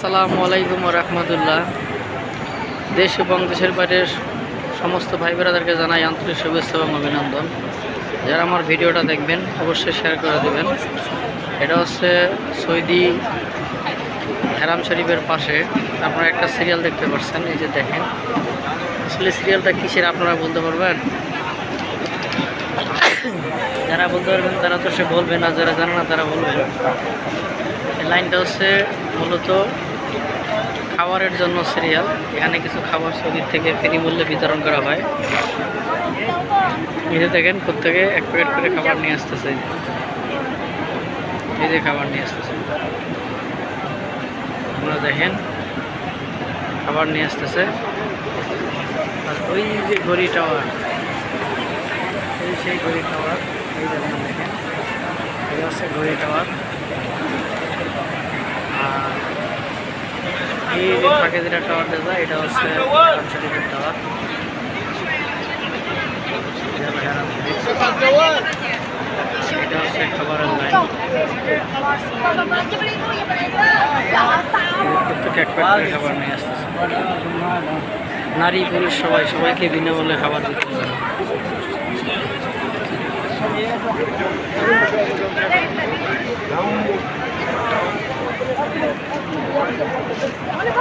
আসসালামু আলাইকুম রহমতুল্লাহ। দেশ এবং দেশের বাইরের সমস্ত ভাই বোনেদেরকে জানাই আন্তরিক শুভেচ্ছা এবং অভিনন্দন। যারা আমার ভিডিওটা দেখবেন, অবশ্যই শেয়ার করে দেবেন। এটা হচ্ছে সৌদি হেরাম শরীফের পাশে। আপনারা একটা সিরিয়াল দেখতে পাচ্ছেন এই যে দেখেন। আসলে সিরিয়ালটা কিসের আপনারা বলতে পারবেন? যারা বলতে পারবেন, তারা তো সে বলবে না, যারা জানে না তারা বলবে। লাইনটা হচ্ছে মূলত খাবারের জন্য সিরিয়াল এখানে কিছু খাবার সৌদির থেকে ফ্রি মূল্যে বিতরণ করা হয়। এই যে দেখেন, প্রত্যেকে এক প্যাকেট করে খাবার নিয়ে আসতেছে। এই যে খাবার নিয়ে আসতেছে। আপনারা দেখেন, খাবার নিয়ে আসতেছে। আর ওই যে ঘড়ি টাওয়ার, এই সেই ঘড়ি টাওয়ার, এই দেখেন দেখেন, এই হচ্ছে ঘড়ি টাওয়ার। এই যে ফাঁকে যেটা টাওয়ার দেখা এটা হচ্ছে টাওয়ার এটা হচ্ছে খাবারের লাইন প্রত্যেকে এক খাবার নিয়ে আসতেছে। নারী পুরুষ সবাই সবাইকে বিনামূল্যে খাবার দিতে হবে।